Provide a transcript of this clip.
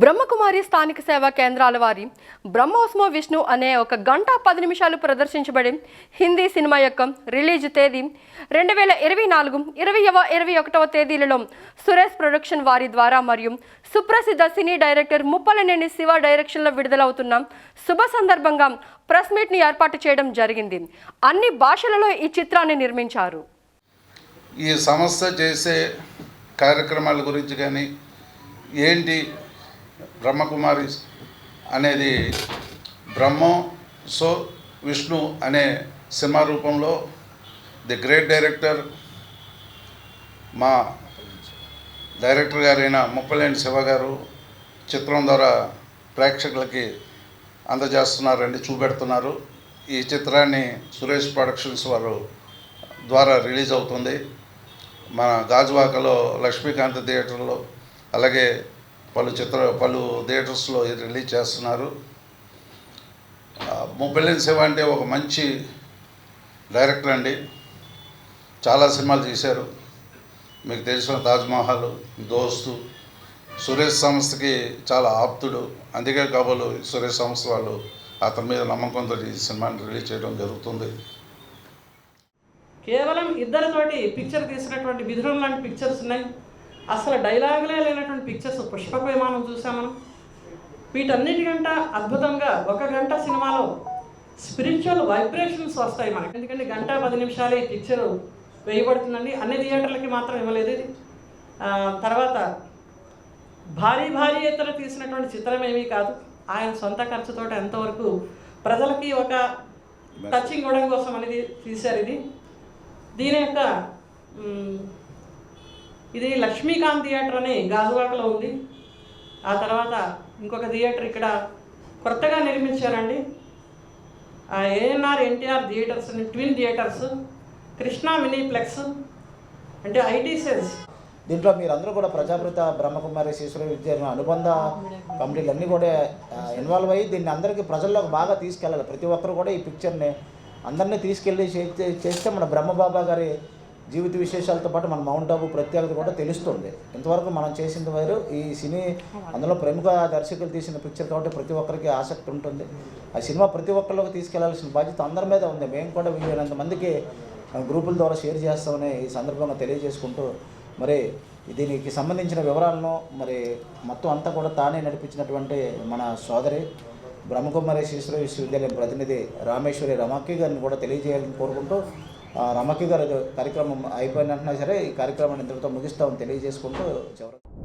బ్రహ్మకుమారి స్థానిక సేవా కేంద్రాల వారి బ్రహ్మోస్మో విష్ణు అనే ఒక గంట పది నిమిషాలు ప్రదర్శించబడి హిందీ సినిమా యొక్క రిలీజ్ తేదీ రెండు వేల ఇరవై నాలుగు ఇరవైవ ఇరవై ఒకటవ తేదీలలో సురేష్ ప్రొడక్షన్ వారి ద్వారా మరియు సుప్రసిద్ధ సినీ డైరెక్టర్ ముప్పలనేని శివ డైరెక్షన్లో విడుదలవుతున్న శుభ సందర్భంగా ప్రెస్ మీట్ని ఏర్పాటు చేయడం జరిగింది. అన్ని భాషలలో ఈ చిత్రాన్ని నిర్మించారు. ఈ సంస్థ చేసే కార్యక్రమాల గురించి కానీ ఏంటి బ్రహ్మకుమారి అనేది బ్రహ్మో సో విష్ణు అనే సినిమా రూపంలో ది గ్రేట్ డైరెక్టర్ మా డైరెక్టర్ గారైన ముప్పలేని శివ గారు చిత్రం ద్వారా ప్రేక్షకులకి అందజేస్తున్నారండి చూపెడుతున్నారు. ఈ చిత్రాన్ని సురేష్ ప్రొడక్షన్స్ వారు ద్వారా రిలీజ్ అవుతుంది. మన గాజువాకలో లక్ష్మీకాంత్ థియేటర్లో అలాగే పలు చిత్ర పలు థియేటర్స్లో ఇది రిలీజ్ చేస్తున్నారు. ముప్పలేని శివ అంటే ఒక మంచి డైరెక్టర్ అండి. చాలా సినిమాలు తీశారు. మీకు తెలిసిన తాజ్మహల్ దోస్తు సురేష్ సంస్థకి చాలా ఆప్తుడు. అందుకే కాబోలు సురేష్ సంస్థ వాళ్ళు అతని మీద నమ్మకంతో ఈ సినిమాని రిలీజ్ చేయడం జరుగుతుంది. కేవలం ఇద్దరితోటి పిక్చర్ తీసినటువంటి విధులం లాంటి పిక్చర్స్ ఉన్నాయి. అసలు డైలాగులే లేనటువంటి పిక్చర్స్ పుష్పక విమానం చూసాం మనం. వీటన్నిటికంటే అద్భుతంగా ఒక గంట సినిమాలో స్పిరిచువల్ వైబ్రేషన్స్ వస్తాయి మనకి. ఎందుకంటే గంట పది నిమిషాలే ఈ పిక్చర్ వేయబడుతుందండి. అన్ని థియేటర్లకి మాత్రం ఇవ్వలేదు ఇది. తర్వాత భారీ భారీ ఎత్తున తీసినటువంటి చిత్రం ఏమీ కాదు. ఆయన సొంత ఖర్చుతో ఎంతవరకు ప్రజలకి ఒక టచింగ్ ఇవ్వడం కోసం అనేది తీశారు ఇది. దీని యొక్క ఇది లక్ష్మీకాంత్ థియేటర్ అని గాజువాకలో ఉంది. ఆ తర్వాత ఇంకొక థియేటర్ ఇక్కడ కొత్తగా నిర్మించారండి. ఏఎన్ఆర్ ఎన్టీఆర్ థియేటర్స్ అని ట్విన్ థియేటర్స్ కృష్ణా మినీప్లెక్స్ అంటే ఐటీ సెల్స్. దీంట్లో మీరందరూ కూడా ప్రజాప్రత బ్రహ్మకుమారి శిశుర విద్య అనుబంధ కమిటీలు అన్నీ కూడా ఇన్వాల్వ్ అయ్యి దీన్ని అందరికీ ప్రజల్లోకి బాగా తీసుకెళ్ళాలి. ప్రతి ఒక్కరు కూడా ఈ పిక్చర్ని అందరినీ తీసుకెళ్ళి చేస్తే చేస్తే మన బ్రహ్మబాబా గారి జీవిత విశేషాలతో పాటు మన మౌంట్ ఆబు ప్రత్యేకత కూడా తెలుస్తుంది. ఇంతవరకు మనం చేసింది వారు. ఈ సినీ అందులో ప్రముఖ దర్శకులు తీసిన పిక్చర్ కాబట్టి ప్రతి ఒక్కరికి ఆసక్తి ఉంటుంది. ఆ సినిమా ప్రతి ఒక్కరికి తీసుకెళ్ళాల్సిన బాధ్యత అందరి మీద ఉంది. మేము కూడా వీలైనంత మందికి గ్రూపుల ద్వారా షేర్ చేస్తామని ఈ సందర్భంగా తెలియజేసుకుంటూ మరి దీనికి సంబంధించిన వివరాలను మరి మొత్తం అంతా కూడా తానే నడిపించినటువంటి మన సోదరి బ్రహ్మకుమారి శిశుర విశ్వవిద్యాలయం ప్రతినిధి రామేశ్వరి రమాకి గారిని కూడా తెలియజేయాలని కోరుకుంటూ రమకి గారు కార్యక్రమం అయిపోయిన సరే ఈ కార్యక్రమాన్ని ఇంతటితో ముగిస్తామని తెలియజేసుకుంటూ చివరి